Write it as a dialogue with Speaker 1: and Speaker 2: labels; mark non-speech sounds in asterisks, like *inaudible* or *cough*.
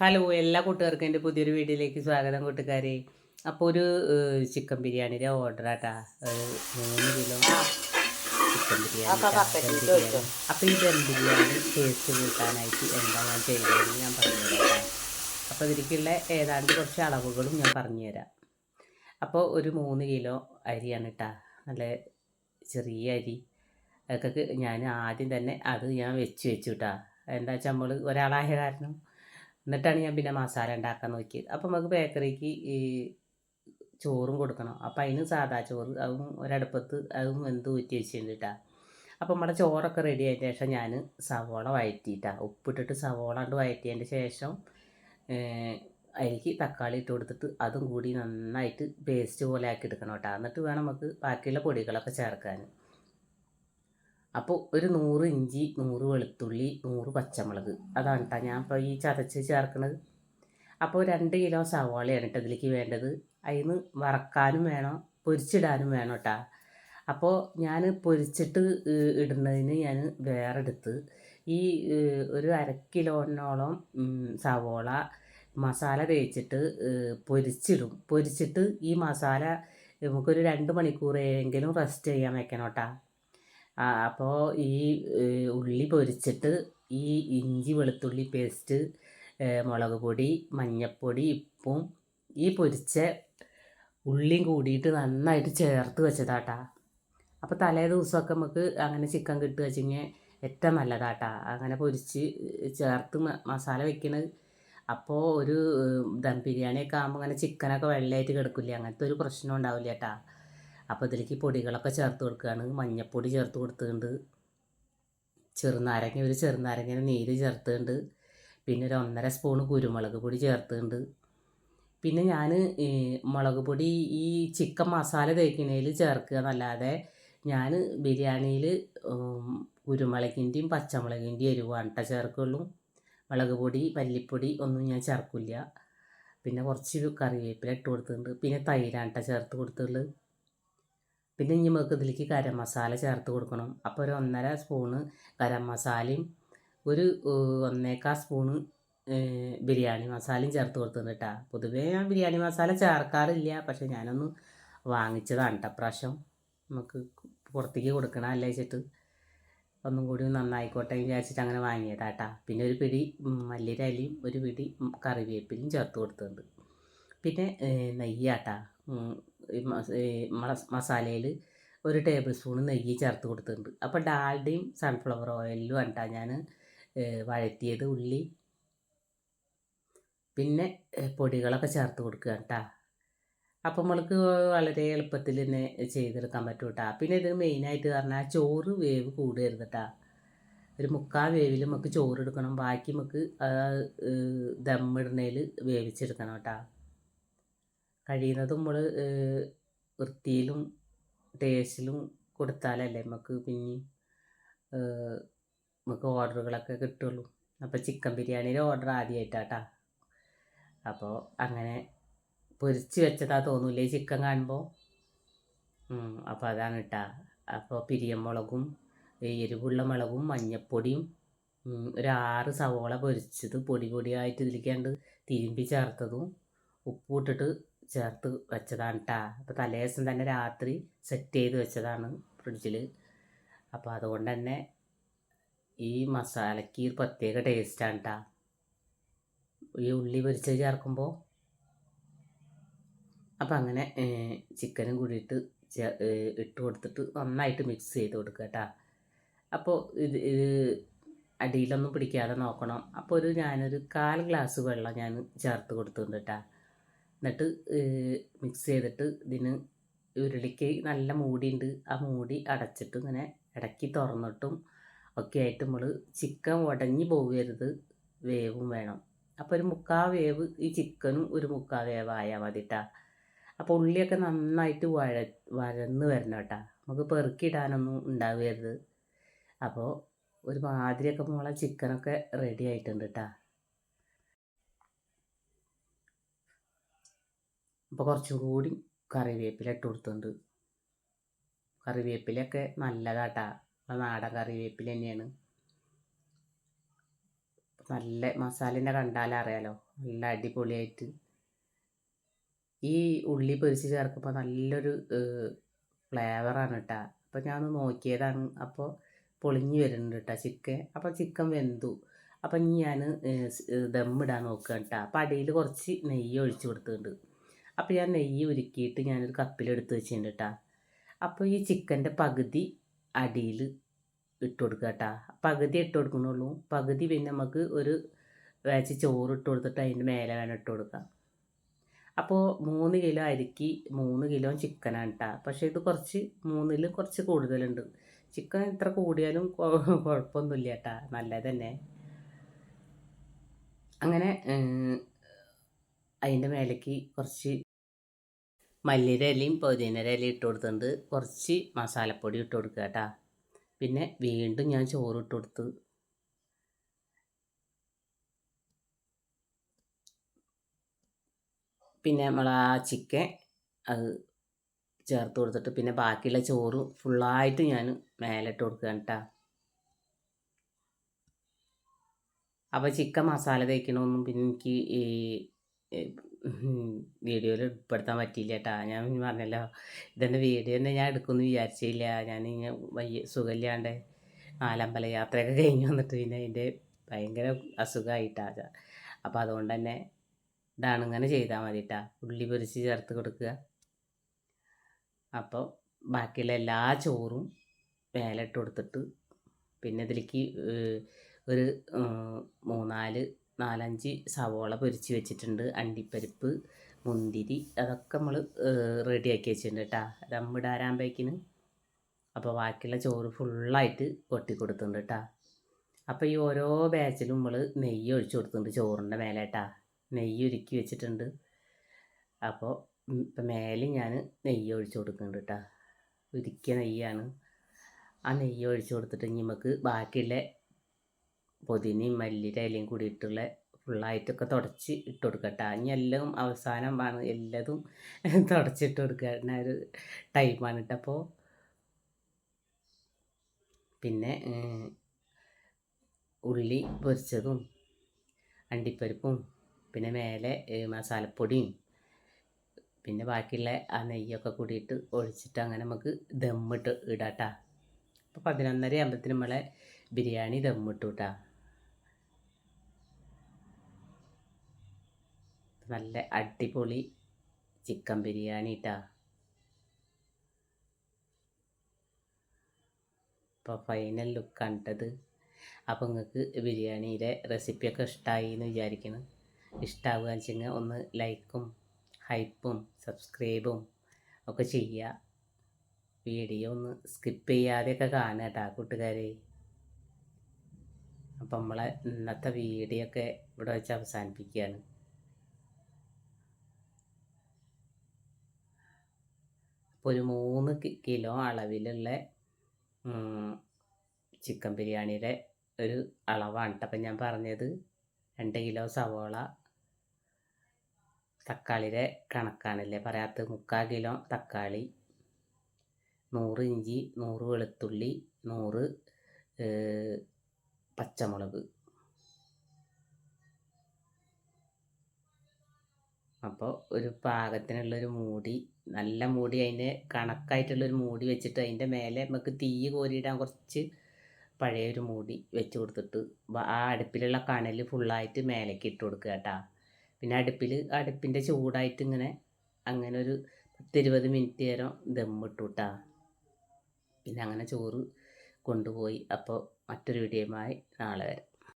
Speaker 1: Hello എല്ലാ കൂട്ടുകാർക്കും എന്റെ പുതിയൊരു വീഡിയോയിലേക്ക് സ്വാഗതം കൂട്ടുകാരെ. അപ്പോൾ ഒരു ചിക്കൻ ബിരിയാണിയുടെ ഓർഡർ ആട്ടാ. മൂന്ന് കിലോ ചിക്കൻ ബിരിയാണി അപ്പോൾ ഈ ദം ബിരിയാണി ടേസ്റ്റ് കൂട്ടാനായിട്ട് എന്താ ഞാൻ ചെയ്തതെന്ന് ഞാൻ പറഞ്ഞുതരാം അപ്പോൾ ഇതിലേക്കുള്ള ഏതാണ്ട് കുറച്ച് അളവുകളും ഞാൻ പറഞ്ഞുതരാം അപ്പോൾ ഒരു മൂന്ന് കിലോ അരിയാണ് കേട്ടാ നല്ല ചെറിയ അരി. അതൊക്കെ ഞാൻ ആദ്യം തന്നെ അത് ഞാൻ വെച്ച് വെച്ചു കേട്ടാ എന്താ വെച്ചാൽ നമ്മൾ ഒരാളായ കാരണം എന്നിട്ടാണ് ഞാൻ പിന്നെ മസാല ഉണ്ടാക്കാൻ നോക്കിയത്. അപ്പം നമുക്ക് ബേക്കറിക്ക് ഈ ചോറും കൊടുക്കണം. അപ്പം അതിന് സാധാ ചോറ് അതും ഒരടുപ്പത്ത് അതും എന്ത് ഊറ്റി വെച്ചിട്ടുണ്ട് കേട്ടോ അപ്പോൾ നമ്മുടെ ചോറൊക്കെ റെഡി ആയതിന് ശേഷം ഞാൻ സവോള വഴറ്റിയിട്ടാ. ഉപ്പിട്ടിട്ട് സവോള കൊണ്ട് വഴറ്റിയതിന്റെ ശേഷം അതിലേക്ക് തക്കാളി ഇട്ട് കൊടുത്തിട്ട് അതും കൂടി നന്നായിട്ട് പേസ്റ്റ് പോലെ ആക്കി എടുക്കണം കേട്ടോ എന്നിട്ട് വേണം നമുക്ക് ബാക്കിയുള്ള പൊടികളൊക്കെ ചേർക്കാൻ അപ്പോൾ ഒരു നൂറ് ഇഞ്ചി നൂറ് വെളുത്തുള്ളി നൂറ് പച്ചമുളക്. അതാണ് കേട്ടോ ഞാൻ ഇപ്പോൾ ഈ ചതച്ച് ചേർക്കുന്നത് അപ്പോൾ രണ്ട് കിലോ സവാളയാണ് കേട്ടോ ഇതിലേക്ക് വേണ്ടത്. അതിന് വറക്കാനും വേണം പൊരിച്ചിടാനും വേണം കേട്ടോ അപ്പോൾ ഞാൻ പൊരിച്ചിട്ട് ഇടുന്നതിന് ഞാൻ വേറെ എടുത്ത് ഈ ഒരു അര കിലോനോളം സവോള മസാല തേച്ചിട്ട് പൊരിച്ചിടും. പൊരിച്ചിട്ട് ഈ മസാല നമുക്കൊരു രണ്ട് മണിക്കൂറെങ്കിലും റെസ്റ്റ് ചെയ്യാൻ വെക്കണം കേട്ടോ അപ്പോൾ ഈ ഉള്ളി പൊരിച്ചിട്ട് ഈ ഇഞ്ചി വെളുത്തുള്ളി പേസ്റ്റ് മുളക് പൊടി മഞ്ഞൾപ്പൊടി ഉപ്പും ഈ പൊരിച്ച ഉള്ളിയും കൂടിയിട്ട് നന്നായിട്ട് ചേർത്ത് വെച്ചതാട്ടാ. അപ്പോൾ തലേ ദിവസമൊക്കെ നമുക്ക് അങ്ങനെ ചിക്കൻ കിട്ടുക വെച്ചെങ്കിൽ ഏറ്റവും നല്ലതാട്ടാ. അങ്ങനെ പൊരിച്ച് ചേർത്ത് മസാല വെക്കണത് അപ്പോൾ ഒരു ദം ബിരിയാണിയൊക്കെ ആകുമ്പോൾ അങ്ങനെ ചിക്കനൊക്കെ വെള്ളയായിട്ട് കിടക്കില്ല? അങ്ങനത്തെ ഒരു പ്രശ്നം ഉണ്ടാവില്ല കേട്ടാ അപ്പോൾ ഇതിലേക്ക് പൊടികളൊക്കെ ചേർത്ത് കൊടുക്കുകയാണ്. മഞ്ഞൾപ്പൊടി ചേർത്ത് കൊടുത്തിട്ടുണ്ട്. ചെറുനാരങ്ങ ഒരു ചെറുനാരങ്ങയുടെ നീര് ചേർത്തുണ്ട് പിന്നെ ഒരു ഒന്നര സ്പൂണ് കുരുമുളക് പൊടി ചേർത്തുണ്ട് പിന്നെ ഞാൻ മുളക് പൊടി ഈ ചിക്കൻ മസാല തേക്കുന്നതിൽ ചേർക്കുക എന്നല്ലാതെ ഞാൻ ബിരിയാണിയിൽ കുരുമുളകിന്റെയും പച്ചമുളകിന്റെയും എരിവാണ് കേട്ടോ ചേർക്കുള്ളൂ. മുളക് പൊടി മല്ലിപ്പൊടി ഒന്നും ഞാൻ ചേർക്കില്ല. പിന്നെ കുറച്ച് കറിവേപ്പില ഇട്ട് കൊടുത്തിട്ടുണ്ട്. പിന്നെ തൈരാണ് കേട്ടോ ചേർത്ത് കൊടുത്തിട്ടുള്ളത്. പിന്നെ ഇനി നമുക്ക് ഇതിലേക്ക് ഗരം മസാല ചേർത്ത് കൊടുക്കണം. അപ്പോൾ ഒരു ഒന്നര സ്പൂണ് ഗരം മസാലയും ഒരു ഒന്നേക്കാൽ ഒന്നേക്കാ സ്പൂണ് ബിരിയാണി മസാലയും ചേർത്ത് കൊടുത്തിട്ടുണ്ട് കേട്ടോ പൊതുവേ ഞാൻ ബിരിയാണി മസാല ചേർക്കാറില്ല. പക്ഷേ ഞാനൊന്ന് വാങ്ങിച്ചതാണ് കേട്ടോ പ്രാവശ്യം നമുക്ക് പുറത്തേക്ക് കൊടുക്കണം അല്ല വെച്ചിട്ട് ഒന്നും കൂടി നന്നായിക്കോട്ടെ വിചാരിച്ചിട്ട് അങ്ങനെ വാങ്ങിയതാ കേട്ടോ പിന്നെ ഒരു പിടി മല്ലിരലിയും ഒരു പിടി കറിവേപ്പിലും ചേർത്ത് കൊടുത്തിട്ടുണ്ട്. പിന്നെ നെയ്യാട്ടാ മസാലയിൽ ഒരു ടേബിൾ സ്പൂൺ നെയ്യ് ചേർത്ത് കൊടുത്തിട്ടുണ്ട്. അപ്പോൾ ഡാൽഡയും സൺഫ്ലവർ ഓയിലും ആണ് ട്ടാ ഞാൻ വഴറ്റിയത് ഉള്ളി. പിന്നെ പൊടികളൊക്കെ ചേർത്ത് കൊടുക്കുക കേട്ടാ അപ്പം നമ്മൾക്ക് വളരെ എളുപ്പത്തിൽ തന്നെ ചെയ്തെടുക്കാൻ പറ്റും കേട്ടാ പിന്നെ ഇത് മെയിനായിട്ട് പറഞ്ഞാൽ ചോറ് വേവ് കൂടരുത് കേട്ടാ ഒരു മുക്കാൽ വേവിൽ നമുക്ക് ചോറ് എടുക്കണം. ബാക്കി നമുക്ക് ദമ്മിടുന്നതിൽ വേവിച്ചെടുക്കണം കേട്ടാ കഴിയുന്നതും നമ്മൾ വൃത്തിയിലും ടേസ്റ്റിലും കൊടുത്താലല്ലേ നമുക്ക് പിന്നെ നമുക്ക് ഓർഡറുകളൊക്കെ കിട്ടുള്ളൂ. അപ്പോൾ ചിക്കൻ ബിരിയാണിയുടെ ഓർഡർ ആദ്യമായിട്ടാട്ടാ അപ്പോൾ അങ്ങനെ പൊരിച്ച് വെച്ചതാ തോന്നൂലേ ചിക്കൻ കാണുമ്പോൾ അപ്പോൾ അതാണ് കേട്ടാ അപ്പോൾ പിരിയമുളകും എരിവുള്ള മുളകും മഞ്ഞപ്പൊടിയും ഒരു ആറ് സവോള പൊരിച്ചത് പൊടി പൊടിയായിട്ട് ഇതിലേക്കാണ്ട് തിരുമ്പി ചേർത്തതും ഉപ്പ് ഇട്ടിട്ട് ചേർത്ത് വെച്ചതാണ് കേട്ടാ അപ്പോൾ തലേ ദിവസം തന്നെ രാത്രി സെറ്റ് ചെയ്ത് വെച്ചതാണ് ഫ്രിഡ്ജിൽ അപ്പോൾ അതുകൊണ്ട് തന്നെ ഈ മസാലയ്ക്ക് ഒരു പ്രത്യേക ടേസ്റ്റാണ് കേട്ടോ ഈ ഉള്ളി പൊരിച്ചത് ചേർക്കുമ്പോൾ അപ്പോൾ അങ്ങനെ ചിക്കനും കൂടിയിട്ട് ഇട്ട് കൊടുത്തിട്ട് നന്നായിട്ട് മിക്സ് ചെയ്ത് കൊടുക്കുക കേട്ടോ അപ്പോൾ ഇത് ഇത് അടിയിലൊന്നും പിടിക്കാതെ നോക്കണം. അപ്പോൾ ഒരു ഞാനൊരു കാൽ ഗ്ലാസ് വെള്ളം ഞാൻ ചേർത്ത് കൊടുത്തിട്ടുണ്ട് കേട്ടോ എന്നിട്ട് മിക്സ് ചെയ്തിട്ട് ഇതിന് ഉരുളിക്ക് നല്ല മൂടിയുണ്ട്. ആ മൂടി അടച്ചിട്ട് ഇങ്ങനെ ഇടയ്ക്ക് തുറന്നിട്ടും ഒക്കെ ആയിട്ട് നമ്മൾ ചിക്കൻ ഉടഞ്ഞു പോകരുത്. വേവും വേണം. അപ്പോൾ ഒരു മുക്കാ വേവ് ഈ ചിക്കനും ഒരു മുക്കാ വേവായാൽ മതി കേട്ടോ അപ്പോൾ ഉള്ളിയൊക്കെ നന്നായിട്ട് വഴ വഴന്ന് വരണം കേട്ടോ. നമുക്ക് പെറുക്കിയിടാനൊന്നും ഉണ്ടാവരുത്. അപ്പോൾ ഒരു മാതിരിയൊക്കെ മോളെ ചിക്കനൊക്കെ റെഡി ആയിട്ടുണ്ട് കേട്ടോ. അപ്പോൾ കുറച്ചും കൂടി കറിവേപ്പില ഇട്ട് കൊടുത്തുണ്ട് കറിവേപ്പിലയൊക്കെ നല്ലതാട്ടാ. നാടൻ കറിവേപ്പില തന്നെയാണ്. നല്ല മസാലേന്റെ കണ്ടാലറിയാലോ നല്ല അടിപൊളിയായിട്ട്. ഈ ഉള്ളി പൊരിച്ച് ചേർക്കുമ്പോൾ നല്ലൊരു ഫ്ലേവറാണ് കേട്ടോ അപ്പോൾ ഞാൻ നോക്കിയതാണ്. അപ്പോൾ പൊളിഞ്ഞു വരുന്നുണ്ട് കേട്ടോ ചിക്കൻ. അപ്പോൾ ചിക്കൻ വെന്തു. അപ്പം ഞാൻ ദമ്മിടാൻ നോക്കുക കേട്ടോ അപ്പം അടിയിൽ കുറച്ച് നെയ്യ് ഒഴിച്ച് കൊടുത്തിട്ടുണ്ട്. അപ്പോൾ ഞാൻ നെയ്യ് ഉരുക്കിയിട്ട് ഞാനൊരു കപ്പിലെടുത്ത് വെച്ചിട്ടുണ്ട് കേട്ടോ അപ്പോൾ ഈ ചിക്കന്റെ പകുതി അടിയിൽ ഇട്ട് കൊടുക്കുക കേട്ടോ പകുതി ഇട്ട് കൊടുക്കണുള്ളൂ. പകുതി പിന്നെ നമുക്ക് ഒരു വേച്ച് ചോറ് ഇട്ട് കൊടുത്തിട്ട് അതിന്റെ മേലെ വേണം ഇട്ട് കൊടുക്കാം അപ്പോൾ മൂന്ന് കിലോ അരിക്ക് മൂന്ന് കിലോ ചിക്കനാണ് കേട്ടോ പക്ഷേ ഇത് കുറച്ച് മൂന്നിൽ കുറച്ച് കൂടുതലുണ്ട്. ചിക്കൻ എത്ര കൂടിയാലും കുഴപ്പമൊന്നുമില്ല കേട്ടാ നല്ലത് തന്നെ. അങ്ങനെ അതിന്റെ മേലേക്ക് കുറച്ച് മല്ലിര ഇലയും ഇട്ട് കൊടുത്തിട്ടുണ്ട്. കുറച്ച് മസാലപ്പൊടി ഇട്ട് കൊടുക്കുക കേട്ടാ. പിന്നെ വീണ്ടും ഞാൻ ചോറ് ഇട്ട് കൊടുത്ത് പിന്നെ നമ്മൾ ആ ചിക്കൻ അത് ചേർത്ത് കൊടുത്തിട്ട് പിന്നെ ബാക്കിയുള്ള ചോറ് ഫുള്ളായിട്ട് ഞാൻ മേലെ ഇട്ട് കൊടുക്കുകയാണ് കേട്ടോ. അപ്പോൾ ചിക്കൻ മസാല തേക്കണമൊന്നും പിന്നെ എനിക്ക് ഈ വീഡിയോയിൽ ഉൾപ്പെടുത്താൻ പറ്റിയില്ല കേട്ടാ ഞാൻ പറഞ്ഞല്ലോ ഇതെന്റെ വീഡിയോ തന്നെ ഞാൻ എടുക്കുമെന്ന് വിചാരിച്ചില്ല. ഞാൻ ഇങ്ങനെ വയ്യ സുഖമില്ലാണ്ട് നാലമ്പല യാത്രയൊക്കെ കഴിഞ്ഞ് വന്നിട്ട് പിന്നെ അതിന്റെ ഭയങ്കര അസുഖമായിട്ടാ. അപ്പോൾ അതുകൊണ്ട് തന്നെ ഇതാണ് ഇങ്ങനെ ചെയ്താൽ മതി കേട്ടാ ഉള്ളി പൊരിച്ച് ചേർത്ത് കൊടുക്കുക. അപ്പോൾ ബാക്കിയുള്ള എല്ലാ ചോറും മേലിട്ട് കൊടുത്തിട്ട് പിന്നെ ഇതിലേക്ക് ഒരു മൂന്നാൽ നാലഞ്ച് സവോള പൊരിച്ച് വെച്ചിട്ടുണ്ട്. അണ്ടിപ്പരിപ്പ് മുന്തിരി അതൊക്കെ നമ്മൾ റെഡിയാക്കി വെച്ചിട്ടുണ്ട് കേട്ടോ ദമ്മിടാരാകുമ്പോഴേക്കിന് അപ്പോൾ ബാക്കിയുള്ള ചോറ് ഫുള്ളായിട്ട് കൊട്ടി കൊടുത്തിട്ടുണ്ട് കേട്ടോ അപ്പോൾ ഈ ഓരോ ബാച്ചിലും നമ്മൾ നെയ്യ് ഒഴിച്ച് കൊടുത്തിട്ടുണ്ട് ചോറിന്റെ മേലെ കേട്ടോ നെയ്യ് ഒരുക്കി വെച്ചിട്ടുണ്ട്. അപ്പോൾ ഇപ്പം മേലെ ഞാൻ നെയ്യ് ഒഴിച്ച് കൊടുക്കുന്നുണ്ട് കേട്ടോ ഉരുക്കിയ നെയ്യാണ്. ആ നെയ്യ് ഒഴിച്ച് കൊടുത്തിട്ട് നമുക്ക് ബാക്കിയുള്ള പുതിനയും മല്ലിയുടെ ഇലയും കൂടിയിട്ടുള്ള ഫുള്ളായിട്ടൊക്കെ തുടച്ച് ഇട്ട് കൊടുക്കട്ടെ. ഇനി എല്ലാം അവസാനമാണ് എല്ലതും *laughs* തുടച്ചിട്ട് കൊടുക്കുന്ന ഒരു ടൈമാണ് കേട്ടപ്പോൾ പിന്നെ ഉള്ളി പൊരിച്ചതും അണ്ടിപ്പരിപ്പും പിന്നെ മേലെ മസാലപ്പൊടിയും പിന്നെ ബാക്കിയുള്ള ആ നെയ്യൊക്കെ കൂടിയിട്ട് ഒഴിച്ചിട്ട് അങ്ങനെ നമുക്ക് ദമ്മിട്ട് ഇടാട്ടാ. അപ്പോൾ പതിനൊന്നര ആകുമ്പോഴത്തേനും നമ്മളെ ബിരിയാണി ദമ്മിട്ടു കേട്ടാ നല്ല അടിപൊളി ചിക്കൻ ബിരിയാണി ഇട്ടാ അപ്പോൾ ഫൈനൽ ലുക്ക് കണ്ടത്. അപ്പോൾ നിങ്ങൾക്ക് ബിരിയാണിയുടെ റെസിപ്പിയൊക്കെ ഇഷ്ടമായി എന്ന് വിചാരിക്കുന്നു. ഇഷ്ടമാവുക വെച്ചെങ്കിൽ ഒന്ന് ലൈക്കും ഹൈപ്പും സബ്സ്ക്രൈബും ഒക്കെ ചെയ്യുക. വീഡിയോ ഒന്ന് സ്കിപ്പ് ചെയ്യാതെയൊക്കെ കാണുക കേട്ടോ കൂട്ടുകാരെ. അപ്പം നമ്മളെ ഇന്നത്തെ വീഡിയോ ഒക്കെ ഇവിടെ വെച്ച് അവസാനിപ്പിക്കുകയാണ്. ഒരു മൂന്ന് കിലോ അളവിലുള്ള ചിക്കൻ ബിരിയാണിയുടെ ഒരു അളവാണ് അപ്പം ഞാൻ പറഞ്ഞത് രണ്ട് കിലോ സവോള തക്കാളിയുടെ കണക്കാണല്ലേ പറയാത്ത മുക്കാൽ കിലോ തക്കാളി നൂറ് ഇഞ്ചി നൂറ് വെളുത്തുള്ളി നൂറ് ഒരു പാകത്തിനുള്ളൊരു മൂടി നല്ല മൂടി അതിന്റെ കണക്കായിട്ടുള്ളൊരു മൂടി വെച്ചിട്ട് അതിന്റെ മേലെ നമുക്ക് തീ കോരിയിടാൻ കുറച്ച് പഴയൊരു മൂടി വെച്ച് കൊടുത്തിട്ട് ആ അടുപ്പിലുള്ള കണൽ ഫുള്ളായിട്ട് മേലേക്ക് ഇട്ട് കൊടുക്കുക കേട്ടോ. പിന്നെ അടുപ്പിൽ അടുപ്പിന്റെ ചൂടായിട്ട് ഇങ്ങനെ അങ്ങനെ ഒരു പത്തിരുപത് മിനിറ്റ് നേരം ദമ്മിട്ടു കേട്ടോ പിന്നെ അങ്ങനെ ചോറ് കൊണ്ടുപോയി. അപ്പോൾ മറ്റൊരു വീഡിയോയുമായി നാളെ വരാം.